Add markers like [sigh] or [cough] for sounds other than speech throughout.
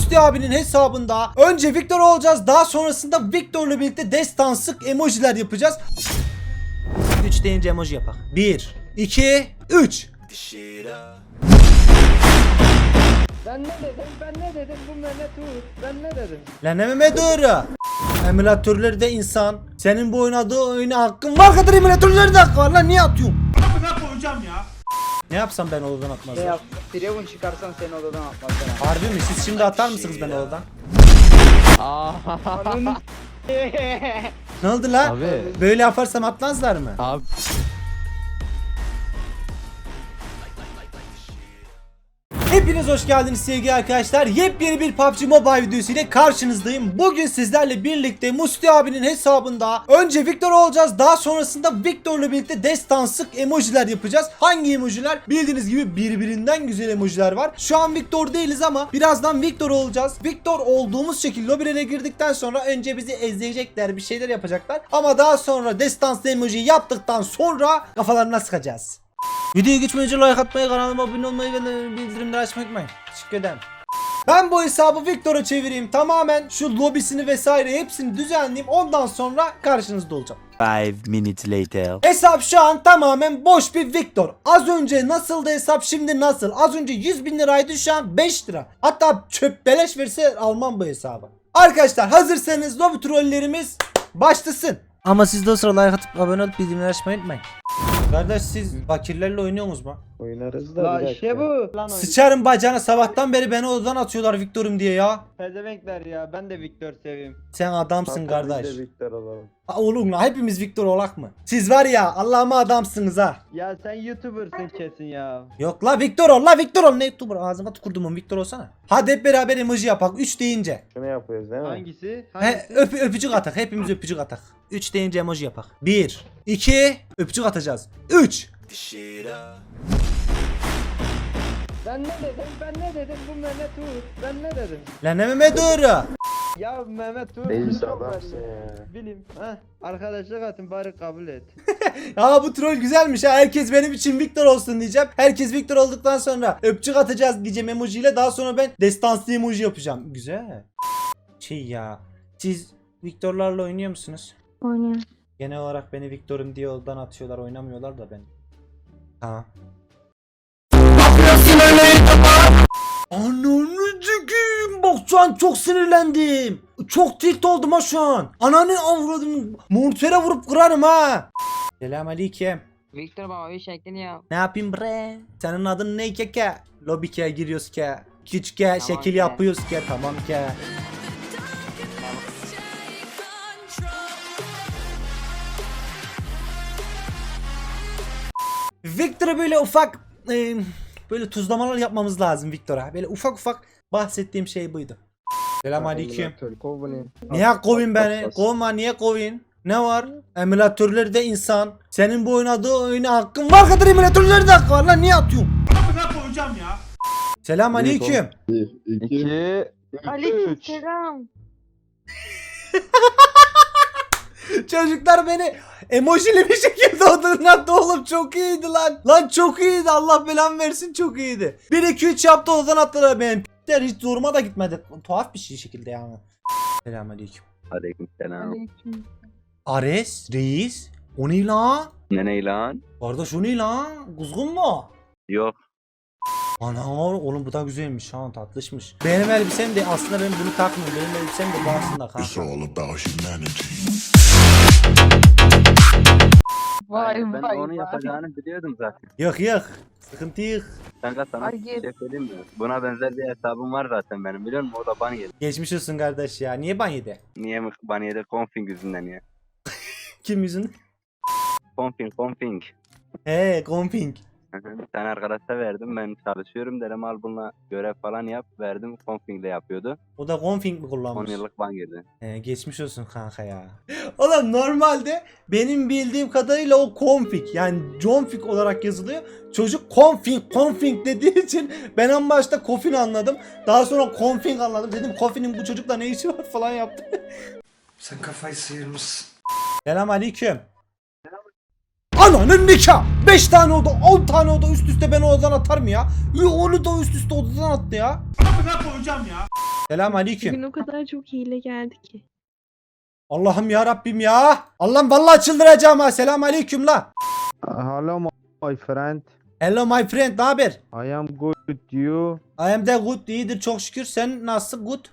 Musti abinin hesabında önce Victor olacağız. Daha sonrasında Victor'la birlikte destansık emojiler yapacağız. 3 deyince emoji yapak. 1, 2, 3. Ben ne dedim? Ben ne dedim? Bu Mehmet Uğur. Ben ne dedim? Lan ne. Emülatörleri de insan. Senin bu oynadığı oyuna hakkın var kadar emülatörleri de hakkı var lan niye atıyorsun? Ne yapsam ben odadan Şey atmazlar? yap. Firavun çıkarsan seni odadan atmazlar. Harbi mi? Siz şimdi atar mısınız ben odadan? Ananı Ne oldu la? Abi. Böyle yaparsam atmazlar mı? Abi Hepiniz hoş geldiniz sevgili arkadaşlar. Yepyeni bir PUBG Mobile videosu ile karşınızdayım. Bugün sizlerle birlikte Musti abinin hesabında önce Victor olacağız. Daha sonrasında Victor'la birlikte destansık emojiler yapacağız. Hangi emojiler? Bildiğiniz gibi birbirinden güzel emojiler var. Şu an Victor değiliz ama birazdan Victor olacağız. Victor olduğumuz şekilde lobilere girdikten sonra önce bizi ezleyecekler, bir şeyler yapacaklar. Ama daha sonra destanslı emoji yaptıktan sonra kafalarına sıkacağız. Videoyu geçmeden önce like atmayı, kanalıma abone olmayı ve bildirimleri açmayı unutmayın. Teşekkür ederim. Ben bu hesabı Victor'a çevireyim. Tamamen şu lobisini vesaire hepsini düzenleyeyim. Ondan sonra karşınızda olacağım. Five minutes later. Hesap şu an tamamen boş bir Victor. Az önce nasıldı hesap şimdi nasıl? Az önce 100 bin liraydı şu an 5 lira. Hatta çöp beleş verse almam bu hesabı. Arkadaşlar hazırsanız lobi trollerimiz başlasın. Ama siz de o sıra like atıp abone olup bildirimleri açmayı unutmayın. Kardeş siz fakirlerle oynuyorsunuz mu? Oynarız da La bir işte dakika. bu. Lan Sıçarım bacağına sabahtan beri beni odadan atıyorlar Victor'um diye ya. pezevenkler ya. Ben de Victor seveyim. Sen adamsın Hatta biz kardeş. de Victor alalım. Ha, Oğlum la hepimiz Victor olak mı? Siz var ya Allah'ıma adamsınız ha. Ya sen YouTuber'sın kesin ya. Yok la Victor ol la Victor ol. Ne YouTuber ağzıma tükürdüm Victor olsana. Hadi hep beraber emoji yapak 3 deyince. Şunu yapıyoruz değil mi? Hangisi? He, Hangisi? öp, öpücük atak hepimiz öpücük atak. 3 deyince emoji yapak. 1 2 öpücük atacağız. 3 Ben ne dedim? Ben ne dedim? Bu Mehmet Uğur. Ben ne dedim? Lan ne Mehmet doğru. Ya Mehmet adamsın belli. ya. Bileyim. Heh. Arkadaşlık atın bari kabul et. [laughs] Ya bu troll güzelmiş ha. Herkes benim için Victor olsun diyeceğim. Herkes Victor olduktan sonra öpücük atacağız diyeceğim emojiyle. Daha sonra ben destanslı emoji yapacağım. Güzel. Şey ya. Siz Victor'larla oynuyor musunuz? Oynuyorum. Genel olarak beni Victor'um diye yoldan atıyorlar. Oynamıyorlar da ben. Ananı cüküm. Bak şu an çok sinirlendim. Çok tilt oldum ha şu an. Ananı avradım. Montere vurup kırarım ha. Selamünaleyküm. Victor baba bir şeklini yap. Ne yapayım bre? Senin adın ne keke? Lobi ke giriyoruz ke. Küçük ke şekil ke. yapıyoruz ke tamam ke. Victor'a böyle ufak e, böyle tuzlamalar yapmamız lazım Victor'a. Böyle ufak ufak bahsettiğim şey buydu. Selamünaleyküm. Emülatör, kovulun. Niye kovin beni? Kovma niye kovin? Ne var? Emülatörleri de insan. Senin bu oynadığı oyuna hakkın var kadar emülatörleri de hakkı var lan niye atıyorsun? Amına koyacağım ya. Selam aleyküm. Bir, iki, İki. Aleykümselam. [laughs] Çocuklar beni emojili bir şekilde odadan attı oğlum çok iyiydi lan. Lan çok iyiydi Allah belamı versin çok iyiydi. 1 2 3 yaptı odadan attılar benim. P***ler hiç zoruma da gitmedi. Tuhaf bir şey şekilde yani. Selam aleyküm. Aleykümselam. Aleyküm. Ares reis. O ne lan? Ne ne lan? Kardeş o ne lan? Kuzgun mu? Yok. Ana oğlum bu da güzelmiş ha tatlışmış. Benim elbisem de aslında ben bunu takmıyorum. Benim elbisem de bu aslında It's kanka. Vay Aynen, ben vay onu vay. yapacağını biliyordum zaten. Yok yok. Sıkıntı yok. Kanka sana Ay, bir şey söyleyeyim mi? Buna benzer bir hesabım var zaten benim biliyor musun? O da ban yedi. Geçmiş olsun kardeş ya. Niye ban yedi? Niye mi ban yedi? Config yüzünden ya. [laughs] Kim yüzünden? Config, config. He komping. Tane arkadaşa verdim ben çalışıyorum dedim al bununla görev falan yap verdim config de yapıyordu. O da config mi 10 kullanmış? yıllık ban yedi. He, geçmiş olsun kanka ya. [laughs] Oğlum normalde benim bildiğim kadarıyla o config yani config olarak yazılıyor. Çocuk config config dediği için ben en başta kofin anladım. Daha sonra config anladım. Dedim kofinin bu çocukla ne işi var falan yaptım. [laughs] Sen kafayı sıyırmışsın. Selam aleyküm. Ananın nikah. 5 tane oda 10 tane oda üst üste ben odadan atar mı ya? Ü, Onu da üst üste odadan attı ya. Amına koyacağım ya. Selam aleyküm. Bugün o kadar çok hile geldi ki. Allah'ım ya Rabbim ya. Allah'ım vallahi çıldıracağım ha. Selam aleyküm la. Hello my friend. Hello my friend, ne haber? I am good you. I am de good, iyidir çok şükür. Sen nasıl good?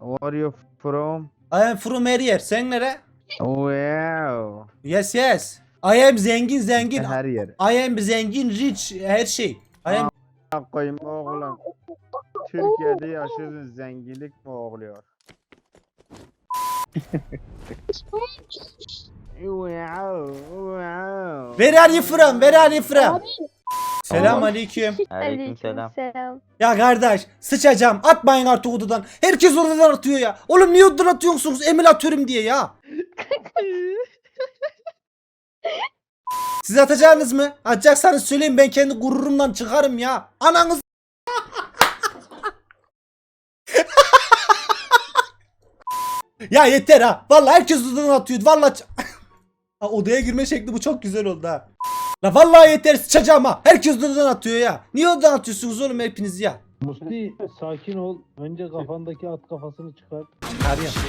Where are you from? I am from her yer. Sen nere? Wow. Yes yes. I am zengin zengin. Her yer. I am zengin rich her şey. I am Koyayım oğlum. Türkiye'de yaşıyorsun zenginlik mi oluyor? wow, wow. Where are you from? Where are you from? Selam aleyküm. Aleykümselam. Selam. Ya kardeş sıçacağım. Atmayın artık odadan. Herkes odadan atıyor ya. Oğlum niye odadan atıyorsunuz? Emil atıyorum diye ya. [laughs] Siz atacaksınız mı? Atacaksanız söyleyin ben kendi gururumdan çıkarım ya. Ananız [laughs] Ya yeter ha. Vallahi herkes odadan atıyor. Vallahi [laughs] ha, odaya girme şekli bu çok güzel oldu ha. La vallahi yeter sıçacağım ha. Herkes odadan atıyor ya. Niye odadan atıyorsunuz oğlum hepiniz ya? Musti sakin ol. Önce kafandaki at kafasını çıkar. Arıyorum.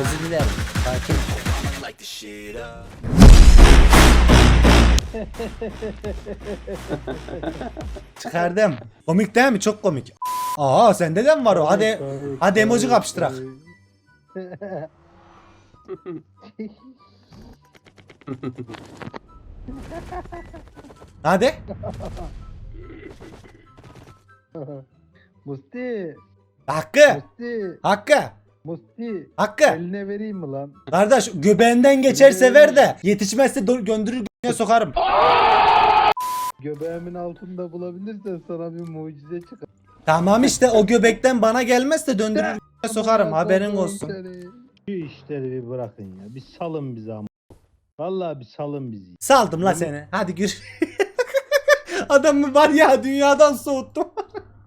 Özür dilerim. Sakin. [laughs] Çıkardım. Komik değil mi? Çok komik. Aa sende de mi var o? Hadi hadi emoji kapıştırak. [laughs] Hadi. Musti, Hakkı. Musti, Hakkı. Musti. Hakkı. Eline vereyim mi lan? Kardeş göbeğinden geçer sever de yetişmezse gönderir g***ye sokarım. Göbeğimin altında bulabilirsen sana bir mucize çıkar. Tamam işte o göbekten bana gelmezse döndürür sokarım haberin olsun. Şu işleri bir bırakın ya. Bir salın bizi ama. Vallahi bir salın bizi. Saldım la seni. Hadi gir. [laughs] Adamı var ya dünyadan soğuttum. [laughs]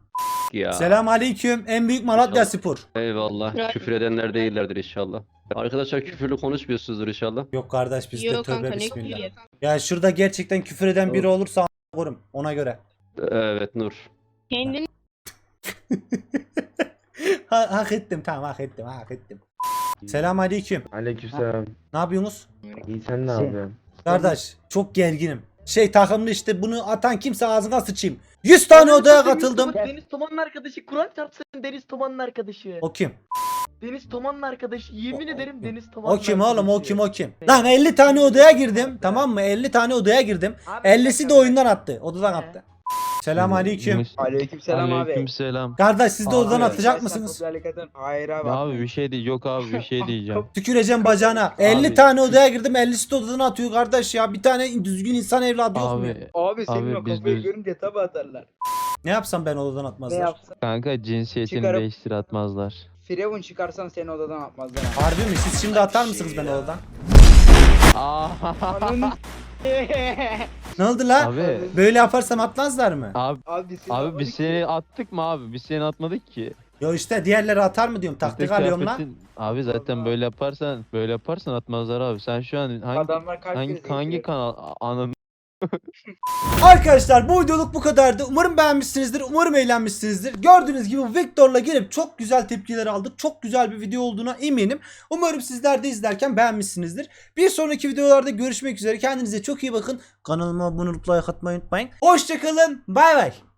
Ya. Selam aleyküm. En büyük Malatya Spor. Eyvallah. Küfür edenler değillerdir inşallah. Arkadaşlar küfürlü konuşmuyorsunuzdur inşallah. Yok kardeş bizde Yok tövbe kanka ne bismillah. küfür Ya şurada gerçekten küfür eden biri olursa a- korum ona göre. Evet Nur. Kendini [laughs] Ha- hak ettim tamam hak ettim hak ettim. Selam aleyküm. Aleykümselam. Ne yapıyorsunuz? İyi sen ne yapıyorsun? Kardeş çok gerginim. Şey takımlı işte bunu atan kimse ağzına sıçayım. 100 tane odaya katıldım. Deniz Toman'ın arkadaşı Kur'an çarpsın Deniz Toman'ın arkadaşı. O kim? Deniz Toman'ın arkadaşı yemin O- ederim Deniz Toman'ın O kim oğlum o arkadaşı. kim o kim? Lan 50 tane odaya girdim tamam mı? 50 tane odaya girdim. Abi, 50'si de oyundan attı. Odadan attı. Selam aleyküm. Aleykümselam abi. Aleykümselam. Kardeş siz de odadan Abi, atacak mısınız? Hayır abi. Abi bir şey değil. Yok abi bir şey diyeceğim. [laughs] Tüküreceğim bacağına. 50 Abi. tane odaya girdim 50'si de odadan atıyor kardeş ya. Bir tane düzgün insan evladı yok mu? Abi Abi senin Abi, o biz kafayı düz- görünce tabi atarlar. Ne yapsam ben odadan Ne atmazlar? yapsın? kanka cinsiyetini Çıkarıp- değiştir atmazlar. Firavun çıkarsan seni odadan atmazlar abi. Harbi mi? Siz şimdi atar mısınız beni odadan? Ananı [laughs] Ne oldu la? Abi. Böyle yaparsam atmazlar mı? Abi Abi, seni abi biz ki. seni attık mı abi? Biz seni atmadık ki. Yo işte diğerleri atar mı diyorum. Biz Taktik alıyorum lan. kıyafetin- Abi zaten böyle yaparsan böyle yaparsan atmazlar abi. Sen şu an hangi Adamlar kalp hangi krizi hangi kanal anın [laughs] Arkadaşlar bu videoluk bu kadardı. Umarım beğenmişsinizdir. Umarım eğlenmişsinizdir. Gördüğünüz gibi Victor'la girip çok güzel tepkiler aldık. Çok güzel bir video olduğuna eminim. Umarım sizler de izlerken beğenmişsinizdir. Bir sonraki videolarda görüşmek üzere. Kendinize çok iyi bakın. Kanalıma abone olup like atmayı unutmayın. Hoşçakalın. Bay bay.